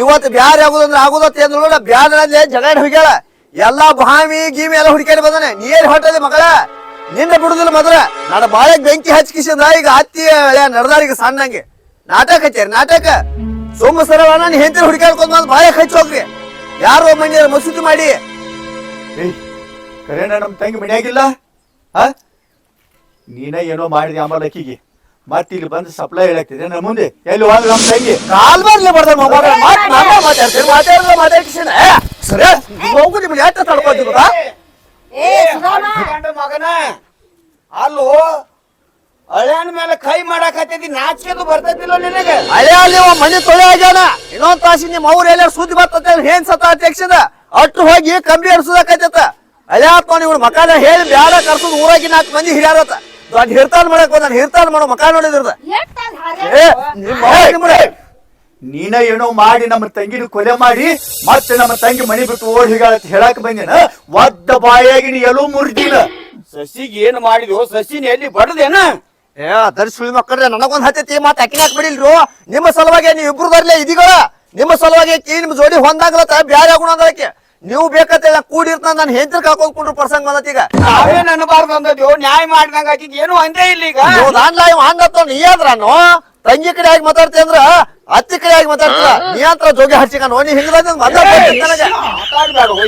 ಇವತ್ತು ಬ್ಯಾರೆ ಆಗುದಂದ್ರ ಆಗುದತ್ತ ಏನ್ ನೋಡ, ಬ್ಯಾರಲ್ಲೇ ಜಗಳ ಹೋಗ್ಯಾಳ. ಎಲ್ಲಾ ಬಾವಿ ಗೀಮಿ ಎಲ್ಲ ಹುಡುಕಾಡಿ ಬಂದಾನೆ. ನೀರ್ ಹೊಟ್ಟದಿ ಮಗಳ? ನಿನ್ನ ಬಿಡುದಿಲ್ಲ ಮದ್ರ? ನಾನು ಬಾಳೆಗ್ ಬೆಂಕಿ ಹಚ್ಕಿಸಿದ ಈಗ ಹತ್ತಿ ನಡೆದಾರ ಈಗ ಸಣ್ಣಂಗೆ. ನಾಟಕ ಹಚ್ಚಿರಿ ನಾಟಕ. ಸೋಮ ಸರಳ ನಾನು ಹೆಂಡತಿ ಹುಡುಕಾಡ್ಕೊಂಡ್ ಬಂದು ಬಾಯ ಹಚ್ಚಿ ಹೋಗ್ರಿ. ಯಾರೋ ಮಂದಿ ಮಸೂತಿ ಮಾಡಿ. ಏ ಕರೇಣ ನಮ್ಮ ತಂಗಿ ಮನೆಯಾಗಿಲ್ಲ? ಆ? ನೀನ ಏನೋ ಮಾಡಿದೆ ಆಮೇಲೆ ಅಕ್ಕಿಗೆ. ಮತ್ತೆ ಇಲ್ಲಿ ಬಂದು ಸಪ್ಲೈ ಹೇಳಕ್ತಿದೆ ನಮ್ಮ ಮುಂದೆ ಎಲ್ಲಿ ಹೋದ್ರೆ ನಮ್ಮ ತಂಗಿ? ಕಾಲ್ ಬರ್ಲಿ ಬರ್ದ ಮಾತಾ ಮಾತ್ ನಾನೇ ಮಾತಾಡ್ತೀನಿ ಮಾತಾಡಿದ್ರೆ ಸರಿ ಹೋಗು ನಿಮ್ಗೆ ಯಾಕೆ ಮಗನ. ಅಲ್ಲೋ ಹಳ್ಯಾನ ಮೇಲೆ ಕೈ ಮಾಡಾಕತ್ತೈತಿ ನಾಚಿಕೆದು ಬರ್ತೈತಿಲ್ಲ ನಿನಗೆ? ಅಳೆ ಅಲ್ಲಿ ಅವ ಮನೆ ತೊಳೆ ಆಗ್ಯಾನ ಇನ್ನೊಂದ್ ತಾಸಿ ನಿಮ್ ಅವ್ರ ಎಲ್ಲ ಸುದ್ದಿ ಬರ್ತತೆ ಏನ್ ಸತ ಅಧ್ಯಕ್ಷದ? ಅಟ್ಟು ಹೋಗಿ ಕಂಬಿ ಅರ್ಸೋದಕ್ಕೈತತ ಅಲೆ ಆತ್ಮ ಇವ್ರ ಮಕಾನ ಹೇಳಿ ಬ್ಯಾಡ ಕರ್ಸೋದು ಊರಾಗಿ ನಾಲ್ಕು ಮಂದಿ ಹಿರಿಯಾರತ್ತ. ದೊಡ್ಡ ಹಿರ್ತಾನ್ ಮಾಡಕ್ ಬಂದ ಹಿರ್ತಾನ್ ಮಾಡೋ ಮಕ ನೋಡಿದ್ರದ. ನೀನ ಏನೋ ಮಾಡಿ ನಮ್ಮ ತಂಗಿನ ಕೊಲೆ ಮಾಡಿ ಮತ್ತೆ ನಮ್ಮ ತಂಗಿ ಮನಿ ಬಿಟ್ಟು ಓಡಿ ಹೀಗಾಳತ್ ಅಂತ ಹೇಳಕ್ ಬಂದಿನ? ಒದ್ದ ಬಾಯಾಗಿ ನೀ ಎಲ್ಲೂ ಮುರಿದಿಲ್ಲ. ಸಸಿಗೆ ಏನ್ ಮಾಡಿದ್ವು ಸಸಿನ ಎಲ್ಲಿ ಬಡದೇನ ಏ ಅದರ್ ಸುಳಿ ಮಕ್ಕಳ್ರೆ ನನಗೊಂದ್ ಹತ್ತೈತಿ ಮಾತು ಅಕ್ಕಿನ ಬಿಡಿಲ್ರು? ನಿಮ್ಮ ಸಲುವಾಗಿ ನೀವು ಇಬ್ರು ಬರ್ಲಿ ಇದೀಗಳ? ನಿಮ್ಮ ಸಲುವಾಗಿ ಕಿ ನಿಮ್ ಜೋಡಿ ಹೊಂದಾಗ್ಲತ್ತ ಬ್ಯಾರೆ ಆಗುಣ ಅಂದ್ರಕ್ಕೆ ನೀವು ಬೇಕಂತ ಕೂಡಿರ್ತ ನಾನು ಹೆಂಡ್ತಿ ಕಾಕೊಂಡ್ರು ಪ್ರಸಂಗ ಬಂದತ್ ಈಗ. ನಾವೇನ್ ಅನ್ಬಾರ್ದು ಅಂದದ್ಯೋ ನ್ಯಾಯ ಮಾಡ್ದಂಗ ಏನು ಅಂದೇ ಇಲ್ಲ ಈಗ. ಹಂಗತ್ತ ನೀ ಆದ್ರಾನು? ತಂಗಿ ಕಡೆ ಆಗಿ ಮಾತಾಡ್ತೀಯ ಅಂದ್ರ ಅತ್ತಿ ಕಡೆ ಆಗಿ ಮಾತಾಡ್ತಿಲ್ಲ ನೀ ಅಂತ ಜೋಗಿ ಹಚ್ಚಿಕೊಂಡು ನೀ ಹಿಂಗದ ಮಾತಾಡ್ಬೇಡ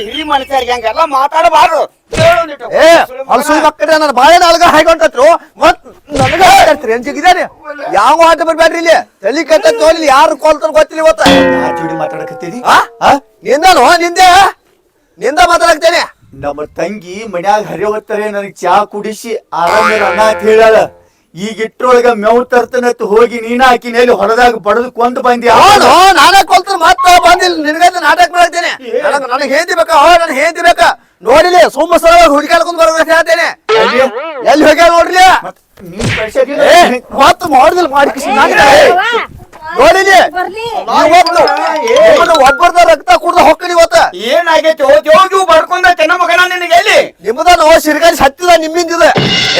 ಹಿರಿ ಮನುಷ್ಯರಿಗೆ ಹಂಗೆಲ್ಲ ಮಾತಾಡಬಾರ್ದು. ಏ ಹಲಸು ಮಕ್ಕಳೇ ನನ್ನ ಬಾಳೆ ನಾಲ್ಗ ಹಾಕೊಂಡ್ರು ಮತ್ ನನಗ ಹಾಕಾಡ್ತೀರಿ ಅಂಜಿಗಿದಾನೆ ಯಾವ ಆಟ ಬರ್ಬೇಡ್ರಿ ಇಲ್ಲಿ? ತಲಿ ಕಟ್ಟತ್ ಇಲ್ಲಿ ಯಾರು ಕೋಲ್ತಾರ ಗೊತ್ತಿಲ್ಲ ಇವತ್ತ? ಜೋಡಿ ಮಾತಾಡಕತ್ತೀರಿ? ನಿಂದನು? ನಿಂದೆ? ನಿಂದ ಮಾತಾಡಕ್ತೇನೆ ನಮ್ಮ ತಂಗಿ ಮನ್ಯಾಗ ಹರಿಯೋತ್ತರೆ ನನಗೆ ಚಾ ಕುಡಿಸಿ ಆರಾಮ ಅನ್ನ ಅಂತ ಹೇಳಾಳ ಈಗ ಇಟ್ರೊಳಗ ಮೇವ್ ತರ್ತನತ್ ಹೋಗಿ ನೀನ ನೇಲಿ ಹೊರದಾಗ ಬಡದು ಕೊಂದು ಬಂದಿ ಅವನು ನಾನೇ ಕೊಲ್ತಾರ ಮತ್ತ ಬಂದಿಲ್ಲ ನಿನಗೈತೆ ನಾಟಕ ಮಾಡ್ತೇನೆ ನನಗ ಹೇಂದಿ ಬೇಕಾ ಹೋ ನನಗೆ ಹೇಂತಿ ಬೇಕಾ ನೋಡಿಲಿ ಸುಮ್ಮ ಸಲ ಹುಡುಕಾಡ್ಕೊಂಡ್ ಬರ್ಬೇಕು ಹೇಳ್ತೇನೆ ಎಲ್ಲಿ ಹೋಗ್ಯಾಳ ನೋಡ್ಲಿ ಮತ್ತ ಮಾಡುದಿಲ್ಲ ಮಾಡಿ ಬರ್ಲಿ. ಇವತ್ತು ನಿಮ್ಮನ್ನ ಒಬ್ಬರದ ರಕ್ತ ಕುಡ್ದ ಹೊಕ್ಕಡಿ ಇವತ್ತ. ಏನಾಗೈತಿ? ಓ ಜೋಗಿ ಬಡ್ಕೊಂಡ ಚೆನ್ನ ಮಗನ ನಿನಗೆ ಎಲ್ಲಿ? ನಿಮ್ಮದನ್ನು ಸಿರಿಗಾರಿ ಹತ್ತಿದ ನಿಮ್ಮಿಂದಿದೆ.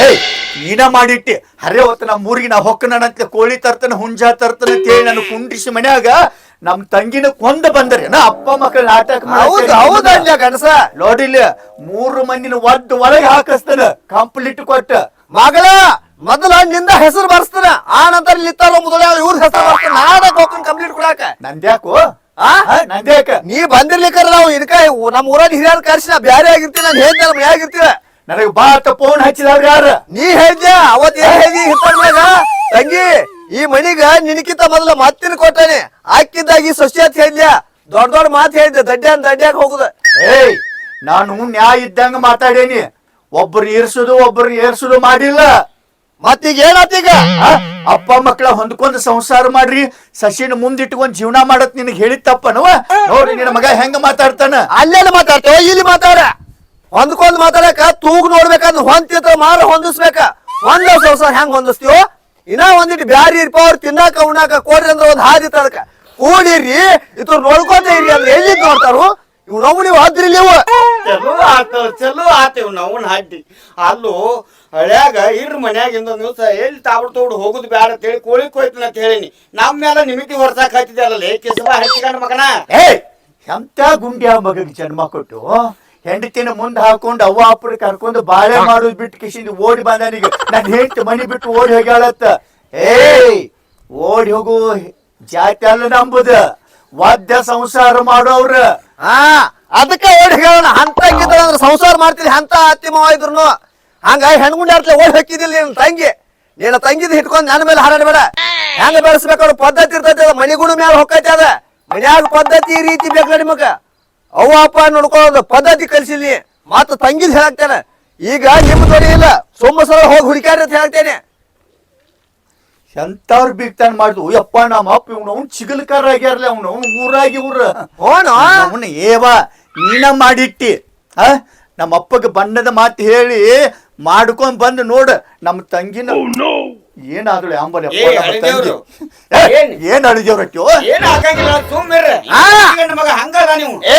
ಏಯ್ ನೀನ ಮಾಡಿಟ್ಟಿ. ಹರೇ ಹೊತ್ತ ನಮ್ಮ ಊರಿಗೆ ನಾ ಹೊಕ್ಕನಂತ ಕೋಳಿ ತರ್ತನ ಹುಂಜ ತರ್ತನ ಕೇಳಿ ನನ್ನ ನಾನು ಕುಂಡ್ರಿಸಿ ಮನ್ಯಾಗ ನಮ್ ತಂಗಿನ ಕೊಂದ ಬಂದ್ರೆ. ನಾ ಅಪ್ಪ ಮಕ್ಕಳ ನಾಟಕ ಹೌದು ಹೌದು ಅನ್ಯ ಗಣಸ ನೋಡಿಲ್ಲ ಮೂರು ಮಂದಿನ ಒದ್ದು ಒಳಗೆ ಹಾಕಿಸ್ತಾನ. ಕಂಪ್ಲೀಟ್ ಕೊಟ್ಟ. ಮಗಳ ಮೊದಲ ನಿಂದ ಹೆಸರು ಬರ್ಸ್ತಾರೆ. ಆ ನಂತರ ನಿತ್ತಾರ ಮೊದಲ ಇವ್ರ ಹೆಸರು ಬರ್ತಾನ ನಾಡ ಹೋಗ್ತೀನಿ ಕಂಪ್ಲೀಟ್ ಕೊಡಾಕ. ನಂದ್ಯಾಕು? ಆ? ನಂದ್ಯಾಕ? ನೀ ಬಂದಿರ್ಲಿಕ್ಕಾರ ನಾವು ಇದಕ್ಕ ನಮ್ಮ ಊರಾಗ ಹಿರಿಯರ್ ಕರ್ಸಿ ನಾ ಬ್ಯಾರೆ ಆಗಿರ್ತೀನಿ ನಾನು ಹೇಳ್ತೇನೆ ನಮ್ಮ ಆಗಿರ್ತೀವ ನನಗೆ ಬಾ ಅಂತ ಫೋನ್ ಹಚ್ಚಿದವ್ರು ಯಾರ? ನೀ ಹೇಳ್ದೆ ಅವತ್ ಏನ್ ಹೇಳ್ದಿ? ಹಿತ್ತಾಗ ತಂಗಿ ಈ ಮನಿಗ ನಿನಕಿಂತ ಮೊದಲ ಮತ್ತಿನ ಕೊಟ್ಟಾನೆ. ಹಾಕಿದ್ದಾಗಿ ಸೊಸಿ ಅಂತ ಹೇಳ್ದ್ಯ? ದೊಡ್ಡ ದೊಡ್ಡ ಮಾತು ಹೇಳಿದ್ದೆ ದಡ್ಡ್ಯಾನ್ ದಡ್ಡ್ಯಾಕ ಹೋಗುದ. ಏಯ್ ನಾನು ನ್ಯಾಯ ಇದ್ದಂಗ ಮಾತಾಡೇನಿ. ಒಬ್ಬರು ಏರ್ಸುದು ಒಬ್ಬರು ಏರ್ಸುದು ಮಾಡಿಲ್ಲ. ಮತ್ತೀಗ ಏನಾತೀಗ ಅಪ್ಪ ಮಕ್ಕಳ ಹೊಂದ್ಕೊಂಡ್ ಸಂಸಾರ ಮಾಡ್ರಿ. ಸಸಿನ ಮುಂದಿಟ್ಕೊಂಡ್ ಜೀವನ ಮಾಡತ್ ನಿನಗೆ ಹೇಳಿದ ತಪ್ಪನವ ನೋಡ್ರಿ ನಿನ್ನ ಮಗ ಹೆಂಗ ಮಾತಾಡ್ತಾನ? ಅಲ್ಲೆಲ್ಲ ಮಾತಾಡ್ತೇವ ಇಲ್ಲಿ ಮಾತಾಡ. ಹೊಂದ್ಕೊಂಡ್ ಮಾತಾಡಕ, ತೂಗ್ ನೋಡ್ಬೇಕಂದ್ರ ಹೊಂತಿದ್ರ ಮಾರ ಹೊಂದಿಸ್ಬೇಕ. ಒಂದ ಸಂಸಾರ ಹೆಂಗ್ ಹೊಂದಿಸ್ತೀವೋ ಇನ್ನ ಒಂದಿಟ್ಟು ಬ್ಯಾರಿ ಇರ್ಪ ಅವ್ರು ತಿನ್ನಾಕ, ಉಣ್ಣಾಕ, ಕೊಡ್ರಿ ಅಂದ್ರೆ ಒಂದ್ ಹಾದಿ ಅದಕ್ಕ ಕೂಡಿರಿ, ಇದ್ರ ನೋಡ್ಕೊಂತ ಇರಿ ಅಂದ್ರೆ ಎಲ್ಲಿ ನೋಡ್ತಾರು? ಇವ್ ನಾವು ಆದ್ರಿ ನೀವು? ಚಲೋ ಆತ ಚಲೋ ಆತೇವ್ ನಾವು ಹಾಡಿ ಅಲ್ಲೂ ಹಳ್ಯಾಗ ಇರ್ ಮನ್ಯಾಗ ಇಂದೊಂದ್ ದಿವಸ ಎಲ್ಲಿ ತಾಬಡ್ ತೋಡ್ ಹೋಗುದು ಬ್ಯಾಡ ಅಂತ ಹೇಳಿ ಕೋಳಿ ಕೊಯ್ತೀನಿ ಅಂತ ಹೇಳಿನಿ. ನಮ್ಮ ಮೇಲೆ ನಿಮಿತಿ ಹೊರ್ಸಾಕ್ ಹತ್ತಿದ್ಯಾರಲ್ಲ ಕೆಸಬ ಹಚ್ಚಿಕೊಂಡ ಮಗನ? ಏಯ್ ಎಂತ ಗುಂಡ್ಯಾ ಮಗಗ್ ಜನ್ಮ ಕೊಟ್ಟು? ಹೆಂಡತಿನ ಮುಂದೆ ಹಾಕೊಂಡು ಅವ್ವ ಅಪ್ಪನ ಕರ್ಕೊಂಡು ಬಾಳೆ ಮಾಡೋದ್ ಬಿಟ್ಟು ಕಿಶಿಂದ ಓಡಿ ಬಂದನಿಗೆ ನನ್ನ ಹೆಂಡತಿ ಮನಿ ಬಿಟ್ಟು ಓಡಿ ಹೋಗ್ಯಾಳತ್ತ. ಏಯ್ ಓಡಿ ಹೋಗು. ಜಾತಿ ಅಲ್ಲ ನಂಬುದ. ವಾದ್ಯ ಸಂಸಾರ ಮಾಡೋವ್ರ. ಹಾ ಅದಕ್ಕ ಓಡಿ ಹೇಳೋಣ. ಹಂತ ಹಂಗಿದ್ರ ಸಂಸಾರ ಮಾಡ್ತೀರಿ ಹಂತ ಅತ್ತಿ ಮಾವ ಇದ್ರು ಹಂಗ ಹೆಣ್ಗುಂಡಿ ಓಡಿ ಹಾಕಿದಿಲ್ಲ ನಿನ್ನ ತಂಗಿ. ನಿನ್ನ ತಂಗಿದ್ ಹಿಟ್ಕೊಂಡ್ ನನ್ನ ಮೇಲೆ ಹಾರಾಡಬೇಡ ಹೆಂಗ ಬೆಳೆಸ್ಬೇಕು ಪದ್ಧತಿ ಇರ್ತೈತಿ ಅದ. ಮೇಲೆ ಹೊಕ್ಕೈತಿ ಅದ. ಮನ್ಯಾಗ ಪದ್ಧತಿ ರೀತಿ ಬೇಕಲ್ಲ ನಿಮಗ ಅವ್ವ, ಅಪ್ಪ ನೋಡ್ಕೊಳ್ಳೋದು. ಪದ್ಧತಿ ಕಲ್ಸಿಲಿ ಮತ್ತ ತಂಗಿದ್ ಹೇಳಾಕ್ತೇನೆ. ಈಗ ನಿಮ್ ಜೋಡಿ ಇಲ್ಲ. ಸಲ ಹೋಗಿ ಹುಡುಕ್ಯಾರ ಅಂತ ಹೇಳ್ತೇನೆ ಎಂತವ್ರ ಬಿಗ್ತಾನ್ ಮಾಡಿದ್ವು ಯಪ್ಪ ನಮ್ಮ ಅಪ್ಪ ಇವ್ನು ಅವ್ನು ಚಿಗಲ್ಕಾರ ಆಗ್ಯಾರಲ್ಲ ಅವ್ನು ಅವ್ನು ಊರಾಗಿ ಊರ. ಹೋಣ ಅವನ ಏವಾ ನೀನ ಮಾಡಿಟ್ಟಿ ಆ? ನಮ್ಮ ಅಪ್ಪಗೆ ಬಣ್ಣದ ಮಾತು ಹೇಳಿ ಮಾಡ್ಕೊಂಡ್ ಬಂದು ನೋಡ ನಮ್ಮ ತಂಗಿನ ಏನಾದ್ರು ಅಂಬಲ್. ಏನ್? ನೀವು. ಏ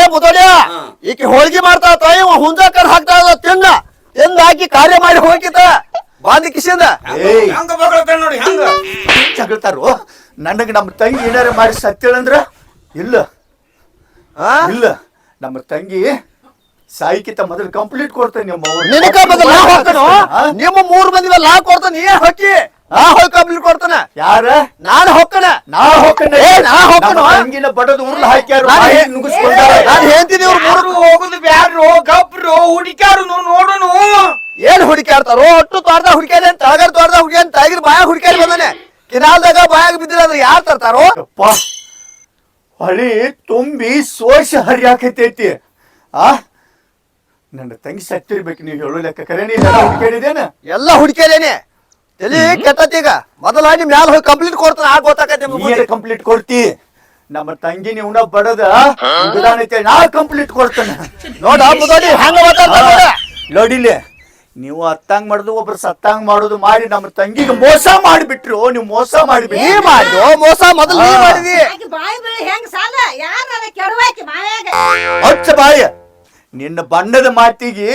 ಹಾ. ಈಕಿ ಹೋಳ್ಗಿ ಮಾಡ್ತಾಳ ತಾಯಿ ಹುಂಜಾಕರ್ ಹಾಕ್ತಾ ತಿನ್ನ. ತಿಂದ ಹಾಕಿ ಕಾರ್ಯ ಮಾಡಿ ಹೋಗಿತ ಬಾಂದಿ ಕಿಸಿಂದ ಏಯ್ ಹಂಗ ಬಗ್ಳತಾನ ನೋಡಿ ಹೆಂಗ ಜಗಳ್ತಾರು? ನನಗೆ ನಮ್ಮ ತಂಗಿ ಏನಾರ ಮಾಡಿ ಸತ್ತೇಳಂದ್ರ? ಇಲ್ಲ. ಆ? ಇಲ್ಲ. ನಮ್ಮ ತಂಗಿ ಸಾಯಿಕಿತ ಮೊದಲು ಕಂಪ್ಲೀಟ್ ಕೊಡ್ತೇನೆ ನಿಮ್ಮ ಅವ್ವ. ನಿನಕ ಬದಲ ನಾ ಹೋಗ್ತಾನೋ ಆ? ನಿಮ್ಮ ಮೂರ್ ಮಂದಿ ಮೇಲೆ ನಾ ಕೊಡ್ತಾನ ನೀ ಹೊಕ್ಕಿ? ನಾ ಹೋಗಿ ಕಂಪ್ಲೀಟ್ ಕೊಡ್ತಾನ. ಯಾರ? ನಾನು ಹೊಕ್ಕನ. ನಾ ಹೋಗ್ತಾನೆ ಏ, ನಾ ಹೋಗ್ತೇನೋ? ನಮ್ಮ ತಂಗಿನ ಬಡದು ಉರ್ಲು ಹಾಕ್ಯಾರು ನಾನು ಬಾಯಿ ಹೇ- ನುಗ್ಗಿಸ್ಕೊಂಡಾರ. ನಾನು ಹೇಳ್ತೀನಿ ಇವ್ರು ಮೂರು ಯಾರು ಹೋಗುದು ಬ್ಯಾಡ್ರು ಗಬ್ರು ಹುಡುಕ್ಯಾರು ನೋಡುನು. ಏನ್ ಹುಡುಕ್ಯಾಡ್ತಾರೋ ಒಟ್ಟು ತೋಟದಾಗ ಹುಡುಕ್ಯಾರ ತಳಗರ್ ತೋಟದಾಗ ಹುಡುಕ್ಯಾರ ತಳಗಿರ್ ಬಾಯ ಹುಡುಕ್ಯಾರ ಬಂದಾನೆ ಕಿನಾಲ್ದಾಗ ಬಾಯಾಗ ಬಿದ್ದಿರ ಅಂದ್ರೆ ಯಾರು ತರ್ತಾರೋ ಹಳಿ ತುಂಬಿ ಸೋಷ ಹರಿಯಾಕೈತೈತಿ. ಆ? ನನ್ನ ತಂಗಿ ಸತ್ತಿರ್ಬೇಕು ನೀವು ಹೇಳೋ ಲೆಕ್ಕ. ಕರೆ ನೀ ಎಲ್ಲ ಹುಡುಕ್ಯಾರೇನೆ ಎಲ್ಲಿ ಕೆತ್ತೀಗ ಮೊದಲ ನಿಮ್ ಮ್ಯಾಲ ಹೋಗಿ ಕಂಪ್ಲೀಟ್ ಕೊಡ್ತಾನ ಆಗ ಗೊತ್ತಾಕೈತಿ ನಿಮ್ಗೆ ಕಂಪ್ಲೀಟ್ ಕೊಡ್ತಿ? ನಮ್ಮ ತಂಗಿ ನೀವು ಬಡದ ಉಗ್ದಾನೈತೆ ನಾ ಕಂಪ್ಲೀಟ್ ಕೊಡ್ತಾನೆ. ನೋಡಿ ಮುದೋಡಿ ಹೆಂಗ ಮಾತಾಡ್ತಾರ. ನೋಡಿಲ್ಲ ನೀವು ಅತ್ತಂಗ್ ಮಾಡುದು ಒಬ್ರು ಸತ್ತಂಗ್ ಮಾಡುದು ಮಾಡಿ ನಮ್ಮ ತಂಗಿಗೆ ಮೋಸ ಮಾಡಿಬಿಟ್ರು. ನೀವು ಮೋಸ ನೀ ಮಾಡಿದ್ಯೋ ಮೋಸ ಮೊದಲು ನೀ ಹಾ. ಮಾಡಿದಿ. ಆಕಿ ಬಾಯಿ ಬೀಳಿ ಹೆಂಗ್ ಸಾಲ? ಯಾರ ನನಗೆ ಕೆಡವಾಕಿ ಮಾವ್ಯಾಗ ಹೊಚ್ಚ ಬಾಯ. ನಿನ್ನ ಬಣ್ಣದ ಮಾತಿಗೆ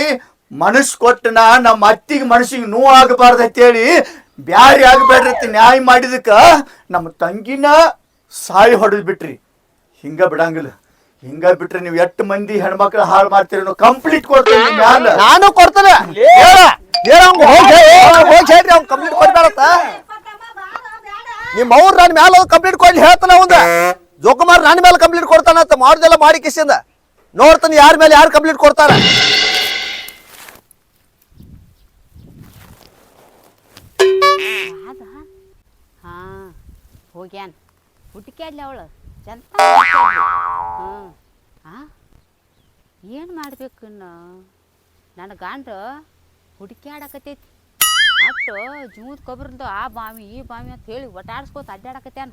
ಮನಸ್ಸು ಕೊಟ್ಟನ ನಮ್ಮ ಅತ್ತಿಗೆ ಮನಸ್ಸಿಗೆ ನೋವು ಆಗಬಾರ್ದು ಅಂತೇಳಿ ಬ್ಯಾರಿ ಆಗಬೇಡ್ರಿ ಅಂತ ನ್ಯಾಯ ಮಾಡಿದಕ್ಕ ನಮ್ಮ ತಂಗಿನ ಸಾಯಿ ಹೊಡೆದ್ ಬಿಟ್ರಿ ಹಿಂಗ ಬಿಡಂಗಿಲ್ಲ. ಹಿಂಗ ಬಿಟ್ರೆ ನೀವು ಎಷ್ಟು ಮಂದಿ ಹೆಣ್ಮಕ್ಳು ಹಾಳು ಮಾಡ್ತೀರಿ ಕಂಪ್ಲೀಟ್ ಕೊಡ್ತೀನಿ ನಿಮ್ ಮ್ಯಾಲ ನಾನು ಕೊಡ್ತೇನೆ. ಹೇಳ. ಹೇಳ ಅವ್ನ್ಗ್ ಹೋಗ್ ಹೇಳಿ ಹೋಗಿ ಹೇಳ್ರಿ ಅವ್ನ್ ಕಂಪ್ಲೀಟ್ ಕೊಡ್ಬೇಡತ್ತ ನಿಮ್ಮ ಅವ್ರು ನನ್ನ ಮ್ಯಾಲ ಕಂಪ್ಲೀಟ್ ಕೊಡ್ಲಿ ಹೇಳ್ತಾನ ಅವಂದ ಜೋಕುಮಾರ್ ನನ್ನ ಮೇಲೆ ಕಂಪ್ಲೀಟ್ ಕೊಡ್ತಾನಂತ ಮಾಡುದೆಲ್ಲ ಮಾಡಿ ಕಿಸಿಂದ. ನೋಡ್ತಾನೆ ಯಾರ ಮೇಲೆ ಯಾರು ಕಂಪ್ಲೀಟ್ ಕೊಡ್ತಾರ ಹೋಗ್ಯಾನ್. ಹುಟ್ಟಿಕೆ ಅಲ್ಲಿ ಅವಳು. ಚಂತ ಹ್ಞೂ ಆ? ಏನು ಮಾಡ್ಬೇಕು ಇನ್ನು? ನನ್ನ ಗಂಡ ಹುಡುಕ್ಯಾಡಕತೈತಿ ಅಟ್ಟು ಜೀವದ ಕೊಬ್ಬರಿಂದ ಆ ಬಾವಿ ಈ ಬಾವಿ ಅಂತ ಹೇಳಿ ಒಟ್ಟಾಡ್ಸ್ಕೊತ ಅಡ್ಡಾಡಕತ್ಯಾನ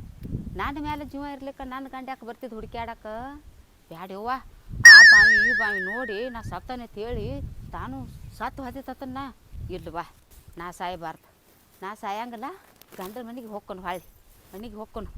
ನನ್ನ ಮೇಲೆ ಜೀವ ಇರ್ಲಿಕ್ಕೆ ನನ್ನ ಗಂಡ ಯಾಕೆ ಬರ್ತಿದ್ದು ಹುಡುಕ್ಯಾಡಕ? ಬ್ಯಾಡ್ಯವ್ವ ಆ ಬಾವಿ ಈ ಬಾವಿ ನೋಡಿ ನಾ ಸತ್ತನೆ ಅಂತ ಹೇಳಿ ತಾನು ಸತ್ತು ಹೊದಿತದನ್ನ ಇಲ್ಲ ಬಾ. ನಾ ಸಾಯಬಾರ್ದು. ನಾ ಸಾಯಂಗಲ್ಲ ಗಂಡನ ಮನೆಗೆ ಹೋಗ್ಕೊಂಡು ಹೊಳ್ಳಿ. ಮನೆಗೆ ಹೋಗ್ಕೊಂಡು.